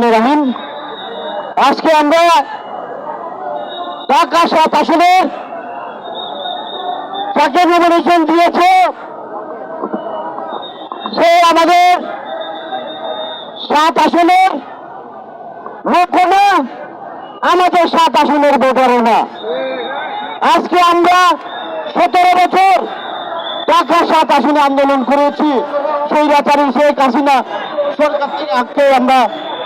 রহিম। আজকে আমরা ঢাকা সাত আসনের যাকে নমিনেশন দিয়েছে। সে আমাদের সাত আসনের লোক না, আমাদের সাত আসনের ভোটারও না আজকে আমরা সতেরো বছর ঢাকা সাত আসনে আন্দোলন করেছি। স্বৈরাচারী শেখ হাসিনা সরকারকে আমরা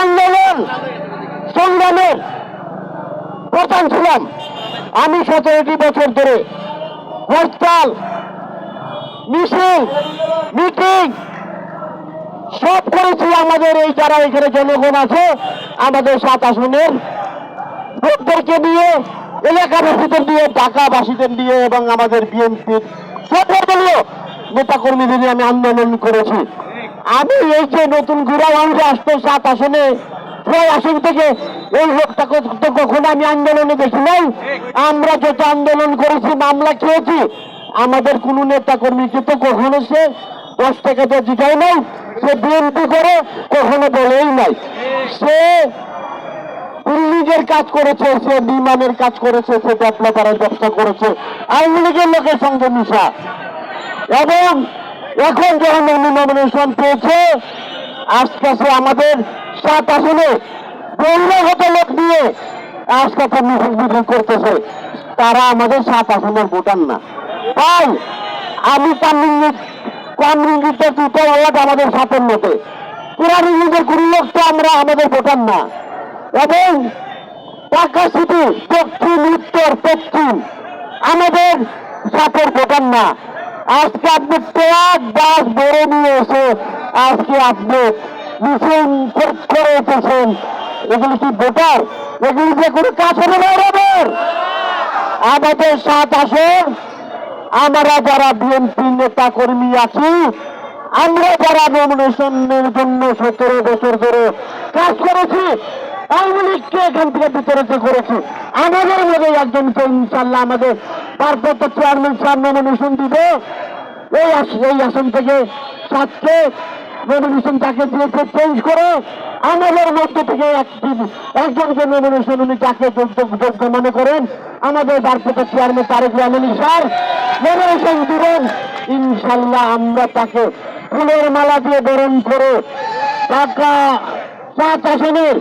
আন্দোলন, সংগ্রামের প্রধান ছিলাম। আমি সতেরোটি বছর ধরে হরতাল, মিছিল, মিটিং সব করেছি আমাদের এই যারা এখানে জনগণ আছে, আমাদের সাত আসনের লোকদেরকে নিয়ে এলাকাবাসীদের নিয়ে ঢাকাবাসীদের নিয়ে এবং আমাদের বিএনপির সর্বদলীয় নেতা কর্মীদের নিয়ে আমি আন্দোলন করেছি। আমি এই যে নতুন ঘুরাগঞ্জে আসতো সাত আসনে আসন থেকে এই লোকটাকে তো কখনো আমি আন্দোলনে দেখি নাই? আমরা যত আন্দোলন করেছি, মামলা খেয়েছি। আমাদের কোনো নেতা কর্মীকে তো কখনো সে দশ টাকা তো জিতাই নাই, সে বিএনপি করে কখনো বলেই নাই। সে বিল্ডিংয়ের কাজ করেছে, সে বিমানের কাজ করেছে, সে ডেভেলপারের ব্যবসা করেছে, আওয়ামী লীগের লোকের সঙ্গে মিশা। এবং এখন যখন নমিনেশন পেয়েছে আশপাশে আমাদের সাত আসনে বহিরাগত লোক দিয়ে আশপাশে মিছিল মিছিল করতেছে। তারা আমাদের সাত আসনের ভোটার না। তাই আমি আমাদের সাতের মতে পুরানিঙ্গিদের কুড়ি লোক তো আমরা আমাদের ভোটার না। এবং ঢাকা সিটি, দক্ষিণ উত্তর, পশ্চিম আমাদের সাথের ভোটার না। আজকে আপনি ট্রাক বাস বেড়ে নিয়ে এসে আজকে আপনি মিছিল কর- এসেছেন। এগুলি কি ভোটার? এগুলি যে কোনো কাজ হবে আমাদের। আমাদের সাত আসন। আমরা যারা বিএনপি নেতা কর্মী আছি, আমরা যারা নমিনেশনের জন্য সতেরো বছর ধরে কাজ করেছি আওয়ামী এখান থেকে বিতাড়িত করেছি। আমাদের মধ্যে একজনকে ইনশাল্লাহ আমাদের ভারপ্রাপ্ত চেয়ারম্যান সাহেব নমিনেশন দিবে। এই এই আসন থেকে সাতকে নমিনেশন তাকে দিয়েছে চেঞ্জ করে আমাদের মধ্য থেকে একটি, একজনকে নমিনেশন উনি যাকে যোগ্য মনে করেন, আমাদের ভারপ্রাপ্ত chairman Tarique Rahman sir nomination দিবেন। ইনশাল্লাহ আমরা তাকে ফুলের মালা দিয়ে বরণ করে টাকা সাত আসনের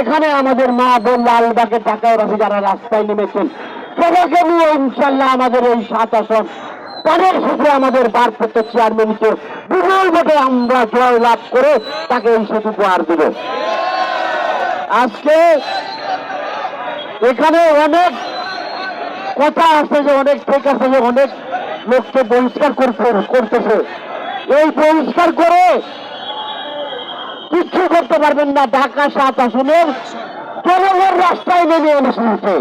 এখানে আমাদের মা বোন যারা রাস্তায় নেমেছেন, সবাইকে নিয়ে ইনশাল্লাহ আমাদের এই সাত আসন তাদের সাথে আমাদের চেয়ারম্যানকে বিপুল আমরা জয় লাভ করে তাকে এই সেতু দেব। আজকে এখানে অনেক কথা আছে যে, অনেক ঠিক আছে যে, অনেক লোককে বহিষ্কার করতে করতেছে। এই বহিষ্কার করে কিচ্ছু করতে পারবেন না, ঢাকা সাত আসনের জনগণ রাস্তায় নেমে এসেছে।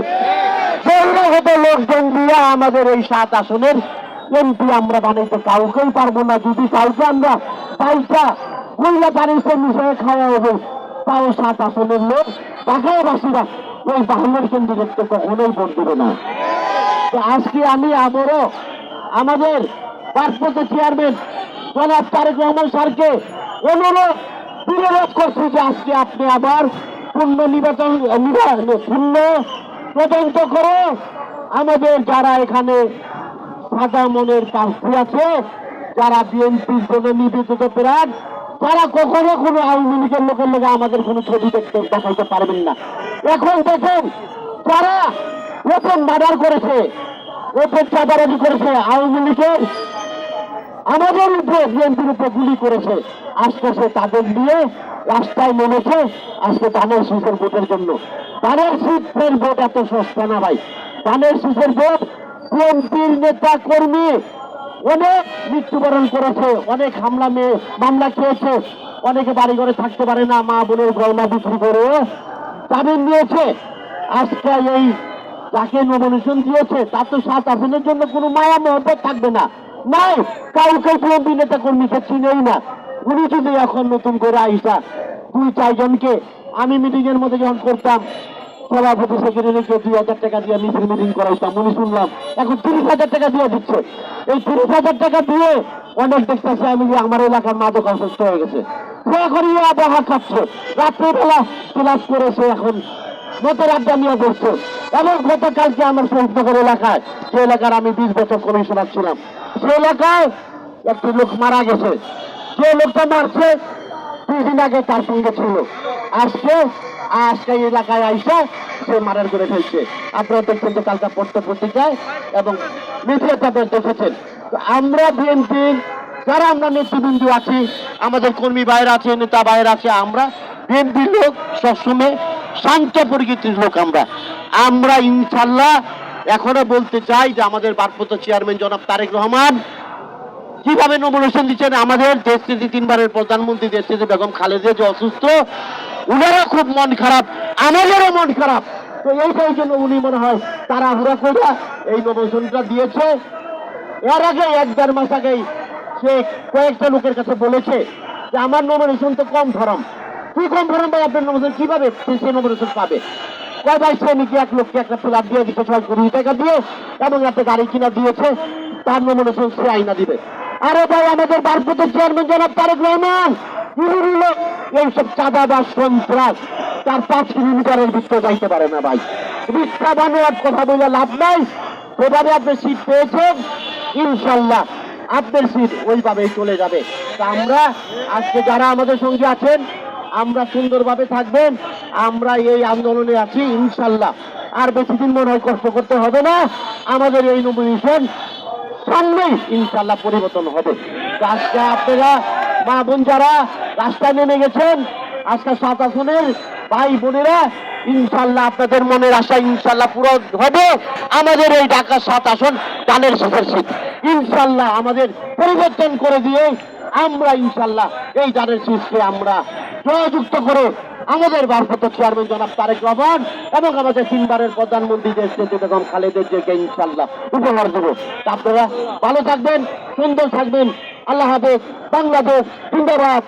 বহিরাগত লোকজন দিয়ে আমাদের এই সাত আসনের এমপি আমরা বানাইতে কাউকেই পারব না। যদি কাউকে আমরা পাইসা মহিলা বাড়িতে মিশিয়ে খাওয়া হবে। তাও সাত আসনের লোক, ঢাকাবাসীরা ওই বাহিনীর কেন্দ্রকে কখনোই ভোট দেবে না আজকে আমি আবারও আমাদের ভারপ্রাপ্ত চেয়ারম্যান জনাব তারেক রহমান স্যারকে অনুরোধ, বিরোধ করছি যে আজকে আপনি আবার পূর্ণ নির্বাচন পূর্ণ তদন্ত করে আমাদের যারা এখানে সাদা মনের প্রার্থী আছে, যারা বিএনপির জন্য নিবেদিত প্রাণ তারা কখনো কোনো আওয়ামী লীগের লোকের লোক আমাদের কোনো ছবি দেখতে, দেখাইতে পারবেন না। এখন দেখেন তারা ওপেন মার্ডার করেছে, ওপেন চাঁদাবাজি করেছে আওয়ামী লীগের আমাদের উপরে বিএনপির উপরে গুলি করেছে। আজকে সে তাদের নিয়ে রাস্তায় নেমেছে, আজকে ধানের শীষের ভোটের জন্য। ধানের শীষের ভোট এত সস্তা না ভাই। ধানের শীষের ভোট বিএনপির নেতা কর্মী অনেক মৃত্যুবরণ করেছে, অনেক হামলা মেয়ে, মামলা খেয়েছে। অনেকে বাড়ি ঘরে থাকতে পারে না, মা বোনের গয়না বিক্রি করে জামিন নিয়েছে। আজকে এই যাকে নমিনেশন দিয়েছে, তার তো সাত আসনের জন্য কোনো মায়া মহব্বত থাকবে না। নাই, কাউকে বিএনপি নেতা কর্মীকে চিনেই না। উনি যদি এখন নতুন করে আইসা। দুই, চারজনকে আমি মিটিং এর মধ্যে যখন করতাম, সভাপতি সেক্রেটারিকে দুই হাজার টাকা দিয়ে মিছিল মিটিং করাইতাম, উনি শুনলাম, এখন তিরিশ হাজার টাকা দিয়ে দিচ্ছে। এই তিরিশ হাজার টাকা দিয়ে অনেক দেখতেছে আমি যে আমার এলাকার মাদক অসুস্থ হয়ে গেছে। সে এখন ইয়া বাহা খাচ্ছে। রাত্রিবেলা ক্লাস করেছে এখন মতের আড্ডা নিয়ে বসছে। এবং গতকালকে আমার শহীদনগর এলাকায় সে এলাকার আমি বিশ বছর কমিশনার ছিলাম সে এলাকায় একটি লোক মারা গেছে। যে লোকটা মারছে, দুই দিন আগে তার সঙ্গে ছিল। আজকে আজকে এলাকায় আইসা সে মারার করে ফেলছে। আপনারা দেখছেন যে কালকা পত্র পত্রিকায় এবং মিডিয়াতে আপনারা দেখেছেন। আমরা বিএনপি, যারা আমরা নেতৃবৃন্দ আছি, আমাদের কর্মী বাইরে আছে, নেতা বাইরে আছে, আমরা বিএনপির লোক সবসময় শান্ত প্রকৃতির লোক আমরা। আমরা ইনশাল্লাহ এখনও বলতে চাই যে আমাদের ভারপ্রাপ্ত চেয়ারম্যান জনাব তারেক রহমান, কীভাবে নমিনেশন দিচ্ছেন? আমাদের দেশ থেকে তিনবারের প্রধানমন্ত্রী, দেশ থেকে বেগম খালেদা যে অসুস্থ, উনারও খুব মন খারাপ, আমাদেরও মন খারাপ। তো এইটাই জন্য উনি মনে হয় তারা তাড়াহুড়া করে এই নমিনেশনটা দিয়েছে। এর আগে এক দেড় মাস আগেই সে কয়েকটা লোকের কাছে বলেছে যে আমার নমিনেশন তো কম ফরম ভাই নমিনেশন কীভাবে পাবে? কয় ভাই এক লোককে একটা ফ্ল্যাট দিয়ে দিচ্ছে ছয় কোটি টাকা দিয়ে এবং একটা গাড়ি কিনা দিয়েছে, তার সে আইনা দিবে। আরে ভাই, আমাদের চেয়ারম্যান জনাব তারেক রহমান এইসব চাঁদা বা সন্ত্রাস, তার পাঁচ কিলোমিটারের ভিতরে যাইতে পারে না ভাই। বানোয়ার কথা বলে লাভ নাই সেভাবে আপনি সিট পেয়েছেন, ইনশাল্লাহ আপনার সিট ওইভাবেই চলে যাবে। তা আমরা, আজকে যারা আমাদের সঙ্গে আছেন আমরা সুন্দরভাবে থাকবেন, আমরা এই আন্দোলনে আছি, ইনশাল্লাহ। আর বেশি দিন মনে হয় কষ্ট করতে হবে না। আমাদের এই নমিনেশন সামনেই ইনশাল্লাহ পরিবর্তন হবে। আজকে আপনারা, মা বোন যারা রাস্তায় নেমে গেছেন, আজকে সাত আসনের ভাই বোনেরা, ইনশাল্লাহ আপনাদের মনের আশা ইনশাল্লাহ পুরো হবে। আমাদের এই ঢাকা সাত আসন গানের শেষের সিট ইনশাল্লাহ আমাদের পরিবর্তন করে দিয়ে আমরা ইনশাল্লাহ এই গানের সৃষ্টি আমরা সহযুক্ত করে আমাদের ভারপ্রাপ্ত চেয়ারম্যান জনাব তারেক রহমান এবং আমাদের তিনবারের প্রধানমন্ত্রী দেশ বেগম খালেদের যে ইনশাল্লাহ উপহার দেবো। আপনারা ভালো থাকবেন, সুন্দর থাকবেন। আল্লাহ হাফেজ, বাংলাদেশ, জিন্দাবাদ।